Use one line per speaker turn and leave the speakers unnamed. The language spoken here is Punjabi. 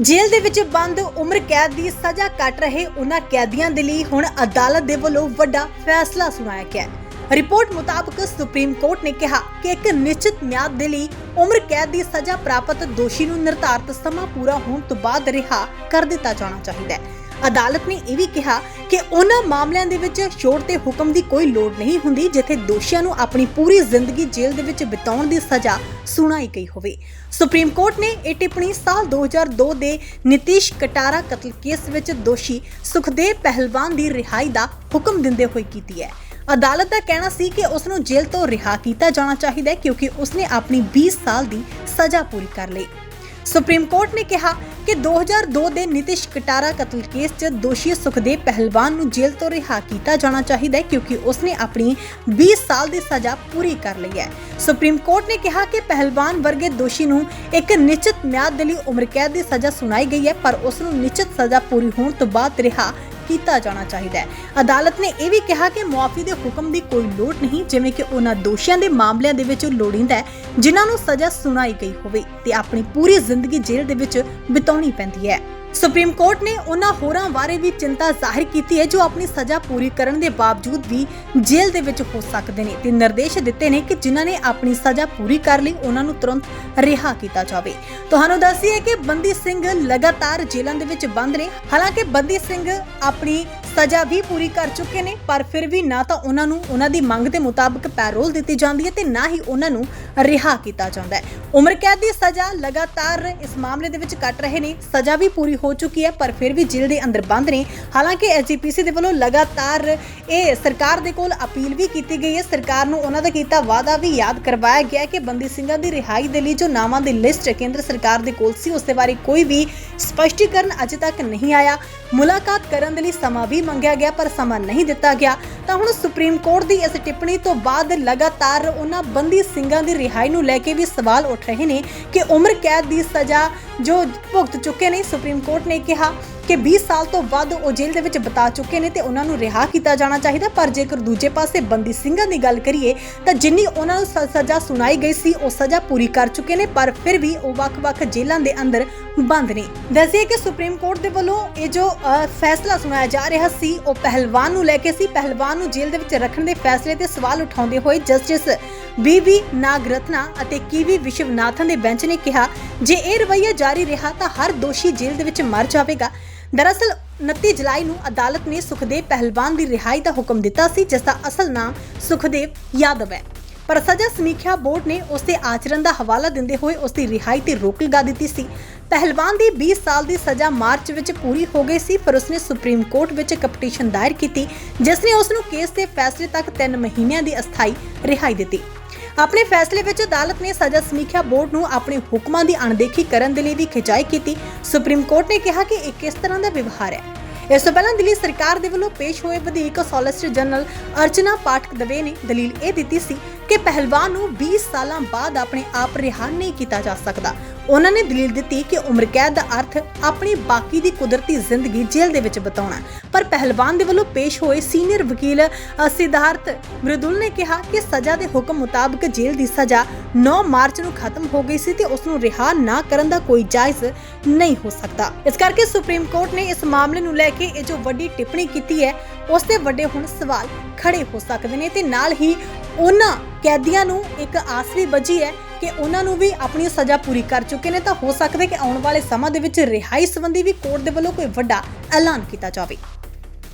ਜੇਲ੍ਹ ਦੇ ਵਿੱਚ ਬੰਦ ਉਮਰ ਕੈਦ ਦੀ ਸਜ਼ਾ ਕੱਟ ਰਹੇ ਉਹਨਾਂ ਕੈਦੀਆਂ ਦੇ ਲਈ ਹੁਣ ਅਦਾਲਤ ਦੇ ਵੱਲੋਂ ਵੱਡਾ ਫੈਸਲਾ ਸੁਣਾਇਆ ਗਿਆ ਹੈ। ਰਿਪੋਰਟ ਮੁਤਾਬਕ ਸੁਪਰੀਮ ਕੋਰਟ ਨੇ ਕਿਹਾ ਕਿ ਇੱਕ ਨਿਸ਼ਚਿਤ ਮਿਆਦ ਦੇ ਲਈ ਉਮਰ ਕੈਦ ਦੀ ਸਜ਼ਾ ਪ੍ਰਾਪਤ ਦੋਸ਼ੀ ਨੂੰ ਨਿਰਧਾਰਤ ਸਮਾਂ ਪੂਰਾ ਹੋਣ ਤੋਂ ਬਾਅਦ ਰਿਹਾ ਕਰ ਦਿੱਤਾ ਜਾਣਾ ਚਾਹੀਦਾ ਹੈ। ਅਦਾਲਤ ਨੇ ਇਹ ਵੀ ਕਿਹਾ ਕਿ ਉਹਨਾਂ ਮਾਮਲਿਆਂ ਦੇ ਵਿੱਚ ਛੋੜ ਤੇ ਹੁਕਮ ਦੀ ਕੋਈ ਲੋੜ ਨਹੀਂ ਹੁੰਦੀ, ਜਿੱਥੇ ਦੋਸ਼ੀਆਂ ਨੂੰ ਆਪਣੀ ਪੂਰੀ ਜ਼ਿੰਦਗੀ ਜੇਲ੍ਹ ਦੇ ਵਿੱਚ ਬਿਤਾਉਣ ਦੀ ਸਜ਼ਾ ਸੁਣਾਈ ਗਈ ਹੋਵੇ। ਸੁਪਰੀਮ ਕੋਰਟ ਨੇ ਇਹ ਟਿੱਪਣੀ ਸਾਲ 2002 ਦੇ ਨਿਤੀਸ਼ ਕਟਾਰਾ ਕਤਲ ਕੇਸ ਵਿੱਚ ਦੋਸ਼ੀ ਸੁਖਦੇਵ ਪਹਿਲਵਾਨ ਦੀ ਰਿਹਾਈ ਦਾ ਹੁਕਮ ਦਿੰਦੇ ਹੋਏ ਕੀਤੀ ਹੈ। ਅਦਾਲਤ ਦਾ ਕਹਿਣਾ ਸੀ ਕਿ ਉਸ ਨੂੰ ਜੇਲ੍ਹ ਤੋਂ ਰਿਹਾ ਕੀਤਾ ਜਾਣਾ ਚਾਹੀਦਾ ਹੈ, ਕਿਉਂਕਿ ਉਸਨੇ ਆਪਣੀ 20 ਸਾਲ ਦੀ ਸਜ਼ਾ ਪੂਰੀ ਕਰ ਲਈ। ਸੁਪਰੀਮ ਕੋਰਟ ਨੇ ਕਿਹਾ ਕਿ 2002 ਦੇ ਨਿਤਿਸ਼ ਕਟਾਰਾ ਕਤਲ ਕੇਸ 'ਚ ਦੋਸ਼ੀ ਸੁਖਦੇਵ ਪਹਿਲਵਾਨ ਨੂੰ ਜੇਲ੍ਹ ਤੋਂ ਰਿਹਾ ਕੀਤਾ ਜਾਣਾ ਚਾਹੀਦਾ ਹੈ ਕਿਉਂਕਿ ਉਸਨੇ ਆਪਣੀ 20 ਸਾਲ ਦੀ ਸਜ਼ਾ ਪੂਰੀ ਕਰ ਲਈ ਹੈ। ਸੁਪਰੀਮ ਕੋਰਟ ਨੇ ਕਿਹਾ ਕਿ ਪਹਿਲਵਾਨ ਵਰਗੇ ਦੋਸ਼ੀ ਨੂੰ ਇੱਕ ਨਿਸ਼ਚਿਤ ਮਿਆਦ ਦੇ ਲਈ ਉਮਰ ਕੈਦ ਦੀ ਸਜ਼ਾ ਸੁਣਾਈ ਗਈ ਹੈ, ਪਰ ਉਸ ਨੂੰ ਨਿਸ਼ਚਿਤ ਸਜ਼ਾ ਪੂਰੀ ਹੋਣ ਤੋਂ ਬਾਅਦ ਰਿਹਾ ਕੀਤਾ ਜਾਣਾ ਚਾਹੀਦਾ ਹੈ। ਅਦਾਲਤ ਨੇ ਇਹ ਵੀ ਕਿਹਾ ਕਿ ਮੁਆਫੀ ਦੇ ਹੁਕਮ ਦੀ ਕੋਈ ਲੋੜ ਨਹੀਂ, ਜਿਵੇਂ ਕਿ ਉਹਨਾਂ ਦੋਸ਼ੀਆਂ ਦੇ ਮਾਮਲਿਆਂ ਦੇ ਵਿੱਚ ਲੋੜੀਂਦਾ ਹੈ, ਜਿਨ੍ਹਾਂ ਨੂੰ ਸਜ਼ਾ ਸੁਣਾਈ ਗਈ ਹੋਵੇ। ਤੇ ਆਪਣੀ ਪੂਰੀ ਜ਼ਿੰਦਗੀ ਜੇਲ੍ਹ ਦੇ ਵਿੱਚ ਬਿਤਾਉਣੀ ਪੈਂਦੀ ਹੈ। ਸੁਪਰੀਮ ਕੋਰਟ ਨੇ ਉਹਨਾਂ ਹੋਰਾਂ ਬਾਰੇ ਵੀ ਚਿੰਤਾ ਜ਼ਾਹਿਰ ਕੀਤੀ ਹੈ, ਜੋ ਆਪਣੀ ਸਜ਼ਾ ਪੂਰੀ ਕਰਨ ਦੇ ਬਾਵਜੂਦ ਵੀ ਜੇਲ੍ਹ ਦੇ ਵਿੱਚ ਹੋ ਸਕਦੇ ਨੇ ਤੇ ਨਿਰਦੇਸ਼ ਦਿੱਤੇ ਨੇ ਕਿ ਜਿਨ੍ਹਾਂ ਨੇ ਆਪਣੀ ਸਜ਼ਾ ਪੂਰੀ ਕਰ ਲਈ, ਉਹਨਾਂ ਨੂੰ ਤੁਰੰਤ ਰਿਹਾ ਕੀਤਾ ਜਾਵੇ। ਤੁਹਾਨੂੰ ਦੱਸੀਏ ਕਿ ਬੰਦੀ ਸਿੰਘ ਲਗਾਤਾਰ ਜੇਲ੍ਹਾਂ ਦੇ ਵਿੱਚ ਬੰਦ ਨੇ। ਹਾਲਾਂਕਿ ਬੰਦੀ ਸਿੰਘ ਆਪਣੀ ਸਜ਼ਾ ਵੀ ਪੂਰੀ ਕਰ ਚੁੱਕੇ ਨੇ, ਪਰ ਫਿਰ ਵੀ ਨਾ ਤਾਂ ਉਹਨਾਂ ਨੂੰ, ਉਹਨਾਂ ਦੀ ਮੰਗ ਦੇ ਮੁਤਾਬਕ ਪੈਰੋਲ ਦਿੱਤੀ ਜਾਂਦੀ ਹੈ ਤੇ ਨਾ ਹੀ ਉਹਨਾਂ ਨੂੰ ਰਿਹਾ ਕੀਤਾ ਜਾਂਦਾ ਹੈ। ਉਮਰ ਕੈਦ ਦੀ ਸਜ਼ਾ ਲਗਾਤਾਰ ਇਸ ਮਾਮਲੇ ਦੇ ਵਿੱਚ ਕੱਟ ਰਹੇ ਨੇ। ਸਜ਼ਾ ਵੀ ਪੂਰੀ ਹੋ ਚੁੱਕੀ ਹੈ, ਪਰ ਫਿਰ ਵੀ ਜੇਲ੍ਹ ਦੇ ਅੰਦਰ ਬੰਦ ਨੇ। ਹਾਲਾਂਕਿ ਐਸਜੀਪੀਸੀ ਦੇ ਵੱਲੋਂ ਲਗਾਤਾਰ ਇਹ ਸਰਕਾਰ ਦੇ ਕੋਲ ਅਪੀਲ ਵੀ ਕੀਤੀ ਗਈ ਹੈ। ਸਰਕਾਰ ਨੂੰ ਉਹਨਾਂ ਦਾ ਕੀਤਾ ਵਾਅਦਾ ਵੀ ਯਾਦ ਕਰਵਾਇਆ ਗਿਆ ਕਿ ਬੰਦੀ ਸਿੰਘਾਂ ਦੀ ਰਿਹਾਈ ਦੇ ਲਈ ਜੋ ਨਾਵਾਂ ਦੀ ਲਿਸਟ ਕੇਂਦਰ ਸਰਕਾਰ ਦੇ ਕੋਲ ਸੀ, ਉਸ ਦੇ ਬਾਰੇ ਕੋਈ ਵੀ ਸਪਸ਼ਟੀਕਰਨ ਅਜੇ ਤੱਕ ਨਹੀਂ ਆਇਆ। ਮੁਲਾਕਾਤ ਕਰਨ ਦੇ ਲਈ ਸਮਾਂ ਵੀ ਮੰਗਿਆ ਗਿਆ ਪਰ ਸਮਾਂ ਨਹੀਂ ਦਿੱਤਾ ਗਿਆ। ਤਾਂ ਹੁਣ ਸੁਪਰੀਮ ਕੋਰਟ ਦੀ ਇਸ ਟਿੱਪਣੀ ਤੋਂ ਬਾਅਦ ਲਗਾਤਾਰ ਉਹਨਾਂ ਬੰਦੀ ਸਿੰਘਾਂ ਦੀ ਰਿਹਾਈ ਨੂੰ ਲੈ ਕੇ ਵੀ ਸਵਾਲ ਉੱਠ ਰਹੇ ਨੇ ਕਿ ਉਮਰ ਕੈਦ ਦੀ ਸਜ਼ਾ ਜੋ ਭੁਗਤ ਚੁੱਕੇ ਨੇ, ਸੁਪਰੀਮ ਕੋਰਟ ਨੇ ਕਿਹਾ। ਕਿ 20 ਸਾਲ ਤੋਂ ਵੱਧ ਉਹ ਜੇਲ੍ਹ ਦੇ ਵਿੱਚ ਬਿਤਾ ਚੁੱਕੇ ਨੇ ਤੇ ਉਹਨਾਂ ਨੂੰ ਰਿਹਾ ਕੀਤਾ ਜਾਣਾ ਚਾਹੀਦਾ। ਪਰ ਜੇਕਰ ਦੂਜੇ ਪਾਸੇ ਬੰਦੀ ਸਿੰਘਾਂ ਦੀ ਗੱਲ ਕਰੀਏ, ਤਾਂ ਜਿੰਨੀ ਉਹਨਾਂ ਨੂੰ ਸਜ਼ਾ ਸੁਣਾਈ ਗਈ ਸੀ, ਉਹ ਸਜ਼ਾ ਪੂਰੀ ਕਰ ਚੁੱਕੇ ਨੇ, ਪਰ ਫਿਰ ਵੀ ਉਹ ਵੱਖ-ਵੱਖ ਜੇਲ੍ਹਾਂ ਦੇ ਅੰਦਰ ਬੰਦ ਨੇ। ਦੱਸਿਏ ਕਿ ਸੁਪਰੀਮ ਕੋਰਟ ਦੇ ਵੱਲੋਂ ਇਹ ਜੋ ਫੈਸਲਾ ਸੁਣਾਇਆ ਜਾ ਰਿਹਾ ਸੀ, ਉਹ ਪਹਿਲਵਾਨ ਨੂੰ ਲੈ ਕੇ ਸੀ। ਪਹਿਲਵਾਨ ਨੂੰ ਜੇਲ੍ਹ ਦੇ ਵਿੱਚ ਰੱਖਣ ਦੇ ਫੈਸਲੇ ਤੇ ਸਵਾਲ ਉਠਾਉਂਦੇ ਹੋਏ ਜਸਟਿਸ ਬੀਵੀ ਨਾਗਰਤਨਾ ਅਤੇ ਕੀਵੀ ਵਿਸ਼ਵਨਾਥਨ ਦੇ ਬੈਂਚ ਨੇ ਕਿਹਾ, ਜੇ ਇਹ ਰਵਈਆ ਜਾਰੀ ਰਿਹਾ ਤਾਂ ਹਰ ਦੋਸ਼ੀ ਜੇਲ੍ਹ ਦੇ ਵਿੱਚ ਮਰ ਜਾਵੇਗਾ। ਦਰਅਸਲ 29 ਜੁਲਾਈ ਨੂੰ ਅਦਾਲਤ ਨੇ ਸੁਖਦੇਵ ਪਹਿਲਵਾਨ ਦੀ ਰਿਹਾਈ ਦਾ ਹੁਕਮ ਦਿੱਤਾ ਸੀ, ਜਿਸ ਦਾ ਅਸਲ ਨਾਮ ਸੁਖਦੇਵ ਯਾਦਵ ਹੈ। ਪਰ ਸਜ਼ਾ ਸਮੀਖਿਆ ਬੋਰਡ ਨੇ ਉਸ ਦੇ ਆਚਰਣ ਦਾ ਹਵਾਲਾ ਦਿੰਦੇ ਹੋਏ ਉਸ ਦੀ ਰਿਹਾਈ ਤੇ ਰੋਕ ਲਗਾ ਦਿੱਤੀ ਸੀ। ਪਹਿਲਵਾਨ ਦੀ 20 ਸਾਲ ਦੀ ਸਜ਼ਾ ਮਾਰਚ ਵਿੱਚ ਪੂਰੀ ਹੋ ਗਈ ਸੀ, ਪਰ ਉਸਨੇ ਸੁਪਰੀਮ ਕੋਰਟ ਵਿੱਚ ਇੱਕ ਪਟੀਸ਼ਨ ਦਾਇਰ ਕੀਤੀ, ਜਿਸ ਨੇ ਉਸ ਨੂੰ ਕੇਸ ਦੇ ਫੈਸਲੇ ਤੱਕ 3 ਮਹੀਨਿਆਂ ਦੀ ਅਸਥਾਈ ਰਿਹਾਈ ਦਿੱਤੀ। ਆਪਣੇ ਫੈਸਲੇ ਵਿੱਚ ਅਦਾਲਤ ਨੇ ਸਜ਼ਾ ਸਮੀਖਿਆ ਬੋਰਡ ਨੂੰ ਆਪਣੇ ਹੁਕਮਾਂ ਦੀ ਅਣਦੇਖੀ ਕਰਨ ਦੇ ਲਈ ਵੀ ਖਿਚਾਈ ਕੀਤੀ। ਸੁਪਰੀਮ ਕੋਰਟ ਨੇ ਕਿਹਾ ਕਿ ਇਹ ਕਿਸ ਤਰ੍ਹਾਂ ਦਾ ਵਿਵਹਾਰ ਹੈ? ਇਸ ਤੋਂ ਪਹਿਲਾਂ ਦਿੱਲੀ ਸਰਕਾਰ ਦੇ ਵੱਲੋਂ ਪੇਸ਼ ਹੋਏ ਵਧੀਕ ਸੋਲਿਸਿਟਰ ਜਨਰਲ ਅਰਚਨਾ ਪਾਠਕ ਦਵੇ ਨੇ ਦਲੀਲ ਇਹ ਦਿੱਤੀ ਸੀ ਕਿ ਪਹਿਲਵਾਨ ਨੂੰ 20 ਸਾਲਾਂ ਬਾਅਦ ਆਪਣੇ ਆਪ ਰਿਹਾ ਨਹੀਂ ਕੀਤਾ ਜਾ ਸਕਦਾ। ਉਹਨਾਂ ਨੇ ਦਲੀਲ ਦਿੱਤੀ ਕਿ ਉਮਰ ਕੈਦ ਦਾ ਅਰਥ ਆਪਣੀ ਬਾਕੀ ਦੀ ਕੁਦਰਤੀ ਜ਼ਿੰਦਗੀ ਜੇਲ੍ਹ ਦੇ ਵਿੱਚ ਬਿਤਾਉਣਾ ਪਰ ਪਹਿਲਵਾਨ ਦੇ ਵੱਲੋਂ ਪੇਸ਼ ਹੋਏ ਸੀਨੀਅਰ ਵਕੀਲ ਸਿਧਾਰਥ ਮ੍ਰਿਦੁਲ ਨੇ ਕਿਹਾ ਕਿ ਸਜ਼ਾ ਦੇ ਹੁਕਮ ਮੁਤਾਬਕ ਜੇਲ੍ਹ ਦੀ ਸਜ਼ਾ 9 ਮਾਰਚ ਨੂੰ ਖਤਮ ਹੋ ਗਈ ਸੀ ਤੇ ਉਸ ਨੂੰ ਰਿਹਾ ਨਾ ਕਰਨ ਦਾ ਕੋਈ ਜਾਇਜ਼ ਨਹੀਂ ਹੋ ਸਕਦਾ। ਇਸ ਕਰਕੇ ਸੁਪਰੀਮ ਕੋਰਟ ਨੇ ਇਸ ਮਾਮਲੇ ਨੂੰ ਲੈ ਕੇ ਇਹ ਜੋ ਵੱਡੀ ਟਿੱਪਣੀ ਕੀਤੀ ਹੈ, ਉਸ ਤੇ ਵੱਡੇ ਹੁਣ ਸਵਾਲ ਖੜੇ ਹੋ ਸਕਦੇ ਨੇ ਤੇ ਨਾਲ ਹੀ ਉਹਨਾਂ ਕੈਦੀਆਂ ਨੂੰ ਇੱਕ ਆਸ ਵੀ ਬਚੀ ਹੈ ਕਿ ਉਹਨਾਂ ਨੂੰ ਵੀ ਆਪਣੀ ਸਜ਼ਾ ਪੂਰੀ ਕਰ ਚੁੱਕੇ ਨੇ ਤਾਂ ਹੋ ਸਕਦਾ ਹੈ ਕਿ ਆਉਣ ਵਾਲੇ ਸਮਾਂ ਦੇ ਵਿੱਚ ਰਿਹਾਈ ਸੰਬੰਧੀ ਵੀ ਕੋਰਟ ਦੇ ਵੱਲੋਂ ਕੋਈ ਵੱਡਾ ਐਲਾਨ ਕੀਤਾ ਜਾਵੇ।